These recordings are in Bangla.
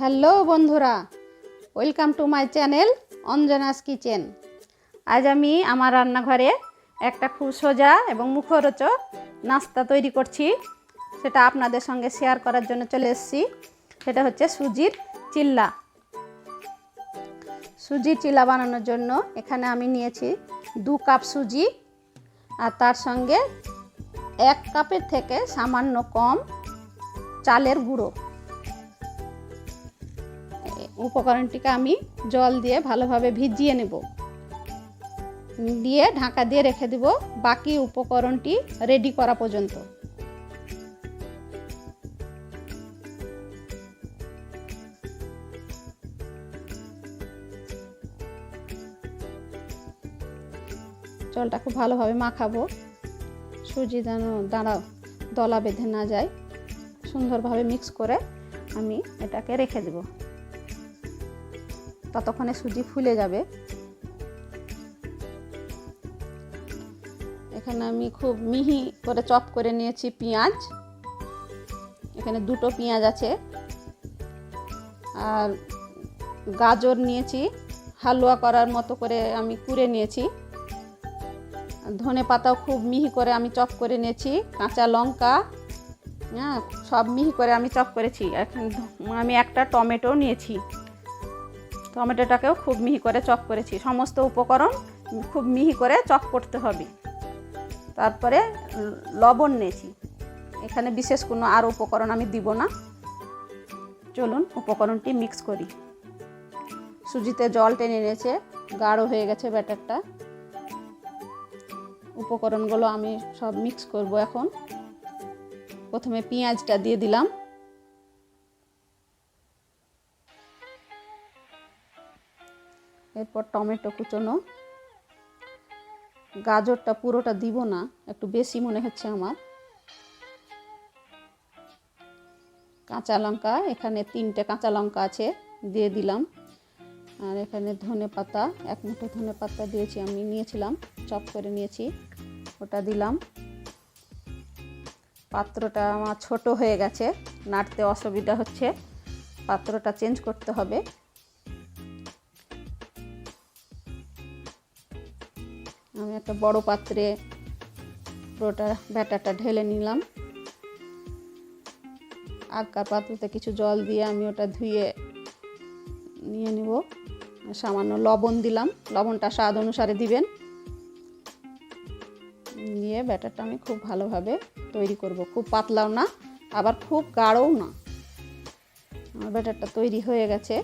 হ্যালো বন্ধুরা welcome to my channel Anjana's kitchen আজ আমি আমার রান্নাঘরে একটা খুব সোজা এবং মুখরোচক নাস্তা তৈরি করছি। সেটা আপনাদের সঙ্গে শেয়ার করার জন্য চলে এসেছি। সেটা হচ্ছে সুজির চিল্লা। সুজির চিল্লা বানানোর জন্য এখানে আমি নিয়েছি দু কাপ সুজি, আর তার সঙ্গে এক কাপের থেকে সামান্য কম চালের গুঁড়ো। উপকরণটিকে আমি জল দিয়ে ভালোভাবে ভিজিয়ে নেব। দিয়ে ঢাকা দিয়ে রেখে দেব। বাকি উপকরণটি রেডি করা পর্যন্ত। জলটা খুব ভালোভাবে মাখাবো। সুজি যেন দাঁড়া, দলা বেঁধে না যায়। সুন্দরভাবে মিক্স করে আমি এটাকে রেখে দেব। ততক্ষণে সুজি ফুলে যাবে। এখানে আমি খুব মিহি করে চপ করে নিয়েছি পেঁয়াজ। এখানে দুটো পেঁয়াজ আছে। আর গাজর নিয়েছি। হালুয়া করার মতো করে আমি কুড়ে নিয়েছি। ধনে পাতাও খুব মিহি করে আমি চপ করে নিয়েছি। কাঁচা লঙ্কা হ্যাঁ সব মিহি করে আমি চপ করেছি। এখন আমি একটা টমেটো নিয়েছি। টমেটোটাকেও খুব মিহি করে চপ করেছি। সমস্ত উপকরণ খুব মিহি করে চপ করতে হবে। তারপরে লবণ নিয়েছি এখানে বিশেষ কোনো আর উপকরণ আমি দিব না। চলুন উপকরণটি মিক্স করি। সুজিতে জল টেনে নিয়েছে গাঢ় হয়ে গেছে ব্যাটারটা। উপকরণগুলো আমি সব মিক্স করব এখন। প্রথমে পেঁয়াজটা দিয়ে দিলাম। এরপর টমেটো কুচোনো। গাজরটা পুরোটা দিব না, একটু বেশি মনে হচ্ছে আমার। কাঁচা লঙ্কা, এখানে তিনটে কাঁচা লঙ্কা আছে, দিয়ে দিলাম। আর এখানে ধনে পাতা, এক মুঠো ধনে পাতা দিয়েছি আমি, নিয়েছিলাম, চপ করে নিয়েছি, ওটা দিলাম। পাত্রটা আমার ছোট হয়ে গেছে, নাড়তে অসুবিধা হচ্ছে, পাত্রটা চেঞ্জ করতে হবে। আমি একটা বড় পাত্রে পুরোটা ব্যাটারটা ঢেলে নিলাম। আগকার পাত্রতে কিছু জল দিয়ে আমি ওটা ধুয়ে নিয়ে নিব। সামান্য লবণ দিলাম। লবণটা স্বাদ অনুসারে দিবেন। দিয়ে ব্যাটারটা আমি খুব ভালোভাবে তৈরি করব। খুব পাতলাও না, আবার খুব গাঢ়ও না। আমার ব্যাটারটা তৈরি হয়ে গেছে।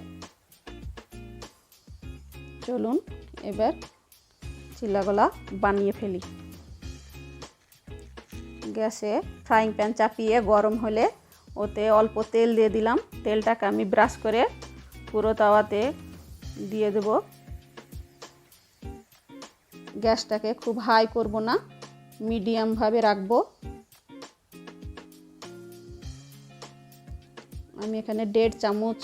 চলুন, এবার চিল্লাগোলা বানিয়ে ফেলি। গ্যাসে ফ্রাইং প্যান চাপিয়ে গরম হলে ওতে অল্প তেল দিয়ে দিলাম। তেলটাকে আমি ব্রাশ করে পুরো তাওয়াতে দিয়ে দেব। গ্যাসটাকে খুব হাই করব না মিডিয়ামভাবে রাখব। আমি এখানে দেড় চামচ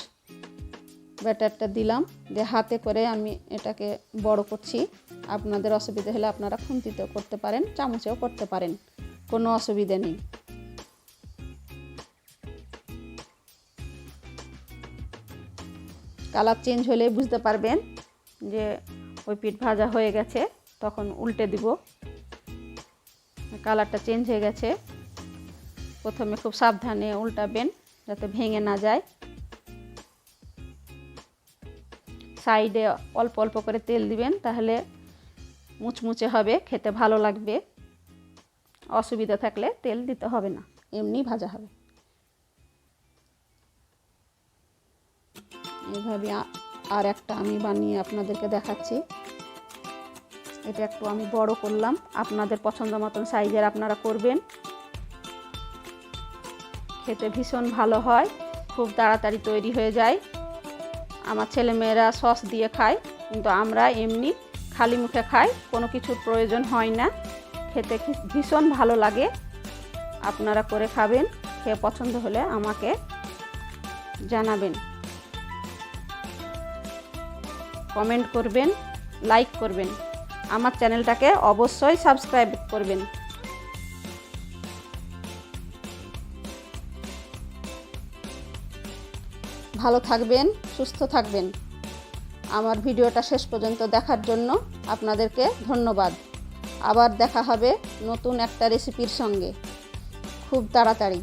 ব্যাটারটা দিলাম, দিয়ে হাতে করে আমি এটাকে বড় করছি। আপনাদের অসুবিধা হলে আপনারা খুন্তিতেও করতে পারেন, চামচেও করতে পারেন। কোনো অসুবিধা নেই। কালার চেঞ্জ হলে বুঝতে পারবেন যে ওই পিঠ ভাজা হয়ে গেছে, তখন উল্টে দিব। কালারটা চেঞ্জ হয়ে গেছে। প্রথমে খুব সাবধানে উল্টাবেন যাতে ভেঙে না যায়। সাইডে অল্প অল্প করে তেল দিবেন, তাহলে মুচমুচে হবে, খেতে ভালো লাগবে। অসুবিধা থাকলে তেল দিতে হবে না, এমনি ভাজা হবে। এইভাবে আর একটা আমি বানিয়ে আপনাদেরকে দেখাচ্ছি। এটা একটু আমি বড় করলাম, আপনাদের পছন্দ মতন সাইজের আপনারা করবেন। খেতে ভীষণ ভালো হয়, খুব তাড়াতাড়ি তৈরি হয়ে যায়। আমার ছেলেমেয়েরা সস দিয়ে খায়, কিন্তু আমরা এমনি খালি মুখে খাই কোনো কিছুর প্রয়োজন হয় না। খেতে ভীষণ ভালো লাগে। আপনারা করে খাবেন, খেয়ে পছন্দ হলে আমাকে জানাবেন। কমেন্ট করবেন, লাইক করবেন। আমার চ্যানেলটাকে অবশ্যই সাবস্ক্রাইব করবেন। ভালো থাকবেন, সুস্থ থাকবেন। আমার ভিডিওটা শেষ পর্যন্ত দেখার জন্য আপনাদেরকে ধন্যবাদ। আবার দেখা হবে নতুন একটা রেসিপির সঙ্গে। খুব তাড়াতাড়ি।